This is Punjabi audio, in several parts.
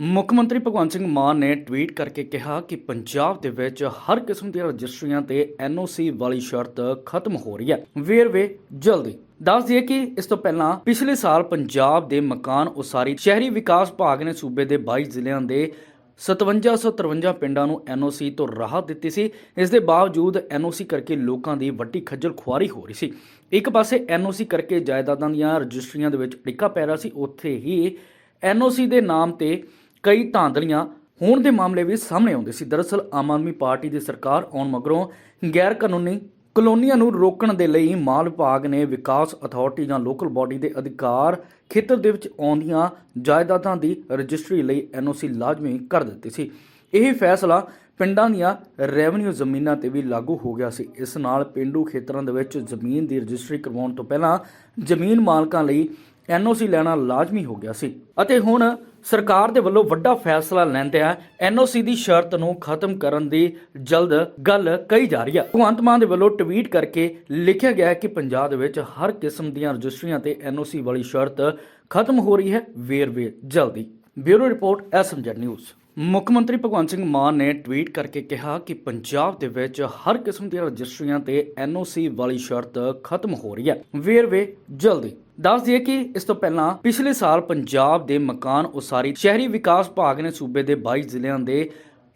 ਮੁੱਖ ਮੰਤਰੀ ਭਗਵੰਤ ਸਿੰਘ ਮਾਨ ਨੇ ਟਵੀਟ ਕਰਕੇ ਕਿਹਾ ਕਿ ਪੰਜਾਬ ਦੇ ਵਿੱਚ ਹਰ ਕਿਸਮ ਦੀਆਂ ਰਜਿਸਟਰੀਆਂ ਤੇ ਐਨਓਸੀ ਵਾਲੀ ਸ਼ਰਤ ਖਤਮ ਹੋ ਰਹੀ ਹੈ। ਵੇਰਵੇ ਜਲਦੀ। ਦੱਸ ਦਈਏ ਕਿ ਇਸ ਤੋਂ ਪਹਿਲਾਂ ਪਿਛਲੇ ਸਾਲ ਪੰਜਾਬ ਦੇ ਮਕਾਨ ਉਸਾਰੀ ਸ਼ਹਿਰੀ ਵਿਕਾਸ ਵਿਭਾਗ ਨੇ ਸੂਬੇ ਦੇ 22 ਜ਼ਿਲ੍ਹਿਆਂ ਦੇ 5753 ਪਿੰਡਾਂ ਨੂੰ ਐਨਓਸੀ ਤੋਂ ਰਾਹਤ ਦਿੱਤੀ ਸੀ। ਇਸ ਦੇ ਬਾਵਜੂਦ ਐਨਓਸੀ ਕਰਕੇ ਲੋਕਾਂ ਦੀ ਵੱਡੀ ਖੱਜਲ ਖੁਆਰੀ ਹੋ ਰਹੀ ਸੀ। ਇੱਕ ਪਾਸੇ ਐਨਓਸੀ ਕਰਕੇ ਜਾਇਦਾਦਾਂ ਦੀਆਂ ਰਜਿਸਟਰੀਆਂ ਦੇ ਵਿੱਚ ਡਿੱਕਾ ਪੈ ਰਿਹਾ ਸੀ, ਉੱਥੇ ਹੀ ਐਨਓਸੀ ਦੇ ਨਾਮ ਤੇ ਕਈ ਧਾਂਦਲੀਆਂ ਹੋਣ ਦੇ ਮਾਮਲੇ ਵੀ ਸਾਹਮਣੇ ਆਉਂਦੇ ਸੀ। ਦਰਅਸਲ, ਆਮ ਆਦਮੀ ਪਾਰਟੀ ਦੀ ਸਰਕਾਰ ਆਉਣ ਮਗਰੋਂ ਗੈਰ ਕਾਨੂੰਨੀ ਕਲੋਨੀਆਂ ਨੂੰ ਰੋਕਣ ਦੇ ਲਈ ਮਾਲ ਵਿਭਾਗ ਨੇ ਵਿਕਾਸ ਅਥਾਰਟੀ ਜਾਂ ਲੋਕਲ ਬਾਡੀ ਦੇ ਅਧਿਕਾਰ ਖੇਤਰ ਦੇ ਵਿੱਚ ਆਉਂਦੀਆਂ ਜਾਇਦਾਦਾਂ ਦੀ ਰਜਿਸਟਰੀ ਲਈ ਐਨਓਸੀ ਲਾਜ਼ਮੀ ਕਰ ਦਿੱਤੀ ਸੀ। ਇਹ ਫੈਸਲਾ ਪਿੰਡਾਂ ਦੀਆਂ ਰੈਵਨਿਊ ਜ਼ਮੀਨਾਂ ਤੇ ਵੀ ਲਾਗੂ ਹੋ ਗਿਆ ਸੀ। ਇਸ ਨਾਲ ਪਿੰਡੂ ਖੇਤਰਾਂ ਦੇ ਵਿੱਚ ਜ਼ਮੀਨ ਦੀ ਰਜਿਸਟਰੀ ਕਰਵਾਉਣ ਤੋਂ ਪਹਿਲਾਂ ਜ਼ਮੀਨ ਮਾਲਕਾਂ ਲਈ ਐਨਓਸੀ ਲੈਣਾ ਲਾਜ਼ਮੀ ਹੋ ਗਿਆ ਸੀ। ਅਤੇ ਹੁਣ ਸਰਕਾਰ ਦੇ ਵੱਲੋਂ ਵੱਡਾ ਫੈਸਲਾ ਲੈਂਦਿਆਂ ਐਨਓਸੀ ਦੀ ਸ਼ਰਤ ਨੂੰ ਖਤਮ ਕਰਨ ਦੀ ਜਲਦ ਗੱਲ ਕਹੀ ਜਾ ਰਹੀ ਹੈ ਭਗਵੰਤ ਮਾਨ ਦੇ ਵੱਲੋਂ ਟਵੀਟ ਕਰਕੇ ਲਿਖਿਆ ਗਿਆ ਹੈ ਕਿ ਪੰਜਾਬ ਦੇ ਵਿੱਚ ਹਰ ਕਿਸਮ ਦੀਆਂ ਰਜਿਸਟਰੀਆਂ ਤੇ ਐਨਓਸੀ ਵਾਲੀ ਸ਼ਰਤ ਖਤਮ ਹੋ ਰਹੀ ਹੈ। ਵੇਰਵੇ ਜਲਦੀ। Bureau report, SMZ news. ਮੁੱਖ ਮੰਤਰੀ ਭਗਵੰਤ ਸਿੰਘ ਮਾਨ ਨੇ ਟਵੀਟ ਕਰਕੇ ਕਿਹਾ ਕਿ ਪੰਜਾਬ ਦੇ ਵਿੱਚ ਹਰ ਕਿਸਮ ਦੀਆਂ ਰਜਿਸਟਰੀਆਂ ਤੇ ਐਨਓਸੀ ਵਾਲੀ ਸ਼ਰਤ ਖਤਮ ਹੋ ਰਹੀ ਹੈ। ਵੇਰਵੇ ਜਲਦੀ। ਦੱਸ ਦਈਏ ਕਿ ਇਸ ਤੋਂ ਪਹਿਲਾਂ ਪਿਛਲੇ ਸਾਲ ਪੰਜਾਬ ਦੇ ਮਕਾਨ ਉਸਾਰੀ ਸ਼ਹਿਰੀ ਵਿਕਾਸ ਵਿਭਾਗ ਨੇ ਸੂਬੇ ਦੇ 22 ਜ਼ਿਲ੍ਹਿਆਂ ਦੇ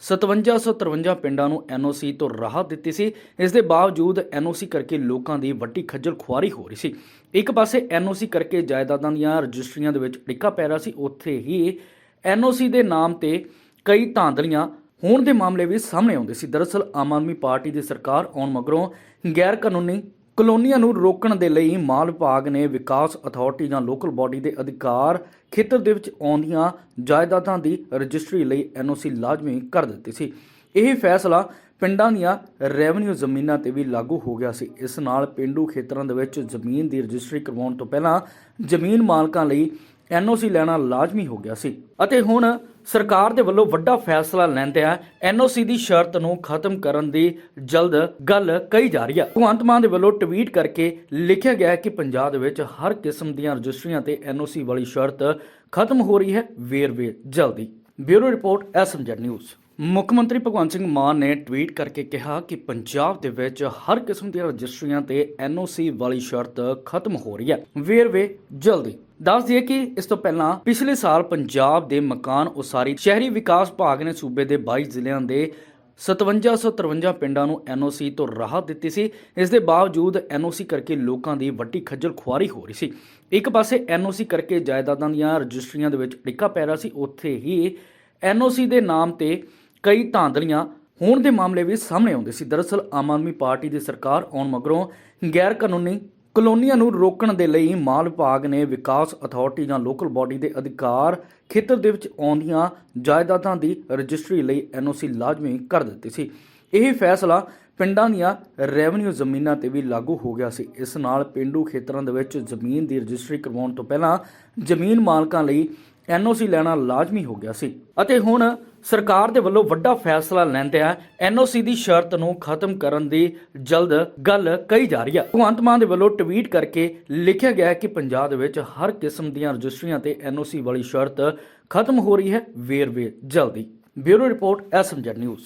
5753 ਪਿੰਡਾਂ ਨੂੰ ਐਨਓਸੀ ਤੋਂ ਰਾਹਤ ਦਿੱਤੀ ਸੀ। ਇਸ ਦੇ ਬਾਵਜੂਦ ਐਨਓਸੀ ਕਰਕੇ ਲੋਕਾਂ ਦੀ ਵੱਡੀ ਖੱਜਲ ਖੁਆਰੀ ਹੋ ਰਹੀ ਸੀ। ਇੱਕ ਪਾਸੇ ਐਨਓਸੀ ਕਰਕੇ ਜਾਇਦਾਦਾਂ ਦੀਆਂ ਰਜਿਸਟਰੀਆਂ ਦੇ ਵਿੱਚ ਡਿੱਕਾ ਪੈ ਰਿਹਾ ਸੀ, ਉੱਥੇ ਹੀ ਐਨਓਸੀ ਦੇ ਨਾਮ ਤੇ ਕਈ ਧਾਂਦਲੀਆਂ ਹੋਣ ਦੇ ਮਾਮਲੇ ਵੀ ਸਾਹਮਣੇ ਆਉਂਦੇ ਸੀ। ਦਰਅਸਲ ਆਮ ਆਦਮੀ ਪਾਰਟੀ ਦੀ ਸਰਕਾਰ ਆਉਣ ਮਗਰੋਂ ਗੈਰ ਕਾਨੂੰਨੀ ਕਲੋਨੀਆਂ ਨੂੰ ਰੋਕਣ ਦੇ ਲਈ ਮਾਲ ਵਿਭਾਗ ਨੇ ਵਿਕਾਸ ਅਥਾਰਟੀ ਜਾਂ ਲੋਕਲ ਬਾਡੀ ਦੇ ਅਧਿਕਾਰ ਖੇਤਰ ਦੇ ਵਿੱਚ ਆਉਂਦੀਆਂ ਜਾਇਦਾਦਾਂ ਦੀ ਰਜਿਸਟਰੀ ਲਈ ਐਨਓਸੀ ਲਾਜ਼ਮੀ ਕਰ ਦਿੱਤੀ ਸੀ। ਇਹ ਫੈਸਲਾ ਪਿੰਡਾਂ ਦੀਆਂ ਰੈਵਨਿਊ ਜ਼ਮੀਨਾਂ ਤੇ ਵੀ ਲਾਗੂ ਹੋ ਗਿਆ ਸੀ। ਇਸ ਨਾਲ ਪਿੰਡੂ ਖੇਤਰਾਂ ਦੇ ਵਿੱਚ ਜ਼ਮੀਨ ਦੀ ਰਜਿਸਟਰੀ ਕਰਵਾਉਣ ਤੋਂ ਪਹਿਲਾਂ ਜ਼ਮੀਨ ਮਾਲਕਾਂ ਲਈ ਐਨਓਸੀ ਲੈਣਾ ਲਾਜ਼ਮੀ ਹੋ ਗਿਆ ਸੀ। ਅਤੇ ਹੁਣ ਸਰਕਾਰ ਦੇ ਵੱਲੋਂ ਵੱਡਾ ਫੈਸਲਾ ਲੈਂਦਿਆਂ ਐਨਓਸੀ ਦੀ ਸ਼ਰਤ ਨੂੰ ਖਤਮ ਕਰਨ ਦੀ ਜਲਦ ਗੱਲ ਕਹੀ ਜਾ ਰਹੀ ਹੈ। ਭਗਵੰਤ ਮਾਨ ਦੇ ਵੱਲੋਂ ਟਵੀਟ ਕਰਕੇ ਲਿਖਿਆ ਗਿਆ ਕਿ ਪੰਜਾਬ ਦੇ ਵਿੱਚ ਹਰ ਕਿਸਮ ਦੀਆਂ ਰਜਿਸਟਰੀਆਂ ਤੇ ਐਨਓਸੀ ਵਾਲੀ ਸ਼ਰਤ ਖਤਮ ਹੋ ਰਹੀ ਹੈ। ਵੇਰਵੇ ਜਲਦੀ। Bureau report, SMZ news. ਮੁੱਖ ਮੰਤਰੀ ਭਗਵੰਤ ਸਿੰਘ ਮਾਨ ਨੇ ਟਵੀਟ ਕਰਕੇ ਕਿਹਾ ਕਿ ਪੰਜਾਬ ਦੇ ਵਿੱਚ ਹਰ ਕਿਸਮ ਦੀਆਂ ਰਜਿਸਟਰੀਆਂ ਤੇ ਐਨਓਸੀ ਵਾਲੀ ਸ਼ਰਤ ਖਤਮ ਹੋ ਰਹੀ ਹੈ। ਵੇਰਵੇ ਜਲਦੀ। ਦੱਸ ਦਈਏ ਕਿ ਇਸ ਤੋਂ ਪਹਿਲਾਂ ਪਿਛਲੇ ਸਾਲ ਪੰਜਾਬ ਦੇ ਮਕਾਨ ਉਸਾਰੀ ਸ਼ਹਿਰੀ ਵਿਕਾਸ ਵਿਭਾਗ ਨੇ ਸੂਬੇ ਦੇ 22 ਜ਼ਿਲ੍ਹਿਆਂ ਦੇ 5753 ਪਿੰਡਾਂ ਨੂੰ ਐਨਓਸੀ ਤੋਂ ਰਾਹਤ ਦਿੱਤੀ ਸੀ। ਇਸ ਦੇ ਬਾਵਜੂਦ ਐਨਓਸੀ ਕਰਕੇ ਲੋਕਾਂ ਦੀ ਵੱਡੀ ਖੱਜਲ ਖੁਆਰੀ ਹੋ ਰਹੀ ਸੀ। ਇੱਕ ਪਾਸੇ ਐਨਓਸੀ ਕਰਕੇ ਜਾਇਦਾਦਾਂ ਦੀਆਂ ਰਜਿਸਟਰੀਆਂ ਦੇ ਵਿੱਚ ਡਿੱਕਾ ਪੈ ਰਿਹਾ ਸੀ, ਉੱਥੇ ਹੀ ਐਨਓਸੀ ਦੇ ਨਾਮ ਤੇ ਕਈ ਧਾਂਦਲੀਆਂ ਹੋਣ ਦੇ ਮਾਮਲੇ ਵੀ ਸਾਹਮਣੇ ਆਉਂਦੇ ਸੀ। ਦਰਅਸਲ ਆਮ ਆਦਮੀ ਪਾਰਟੀ ਦੀ ਸਰਕਾਰ ਆਉਣ ਮਗਰੋਂ ਗੈਰ ਕਾਨੂੰਨੀ ਕਲੋਨੀਆਂ ਨੂੰ ਰੋਕਣ ਦੇ ਲਈ ਮਾਲ ਵਿਭਾਗ ਨੇ ਵਿਕਾਸ ਅਥਾਰਟੀ ਜਾਂ ਲੋਕਲ ਬਾਡੀ ਦੇ ਅਧਿਕਾਰ ਖੇਤਰ ਦੇ ਵਿੱਚ ਆਉਂਦੀਆਂ ਜਾਇਦਾਦਾਂ ਦੀ ਰਜਿਸਟਰੀ ਲਈ ਐਨਓਸੀ ਲਾਜ਼ਮੀ ਕਰ ਦਿੱਤੀ ਸੀ। ਇਹ ਫੈਸਲਾ ਪਿੰਡਾਂ ਦੀਆਂ ਰੈਵਨਿਊ ਜ਼ਮੀਨਾਂ ਤੇ ਵੀ ਲਾਗੂ ਹੋ ਗਿਆ ਸੀ। ਇਸ ਨਾਲ ਪਿੰਡੂ ਖੇਤਰਾਂ ਦੇ ਵਿੱਚ ਜ਼ਮੀਨ ਦੀ ਰਜਿਸਟਰੀ ਕਰਵਾਉਣ ਤੋਂ ਪਹਿਲਾਂ ਜ਼ਮੀਨ ਮਾਲਕਾਂ ਲਈ ਐਨਓਸੀ ਲੈਣਾ ਲਾਜ਼ਮੀ ਹੋ ਗਿਆ ਸੀ। ਅਤੇ ਹੁਣ ਸਰਕਾਰ ਦੇ ਵੱਲੋਂ ਵੱਡਾ ਫੈਸਲਾ ਲੈਂਦਿਆਂ ਐਨਓਸੀ ਦੀ ਸ਼ਰਤ ਨੂੰ ਖਤਮ ਕਰਨ ਦੀ ਜਲਦ ਗੱਲ ਕਹੀ ਜਾ ਰਹੀ ਹੈ ਭਗਵੰਤ ਮਾਨ ਦੇ ਵੱਲੋਂ ਟਵੀਟ ਕਰਕੇ ਲਿਖਿਆ ਗਿਆ ਕਿ ਪੰਜਾਬ ਦੇ ਵਿੱਚ ਹਰ ਕਿਸਮ ਦੀਆਂ ਰਜਿਸਟਰੀਆਂ ਤੇ ਐਨਓਸੀ ਵਾਲੀ ਸ਼ਰਤ ਖਤਮ ਹੋ ਰਹੀ ਹੈ। ਵੇਰਵੇ ਜਲਦੀ। Bureau report, SMZ news.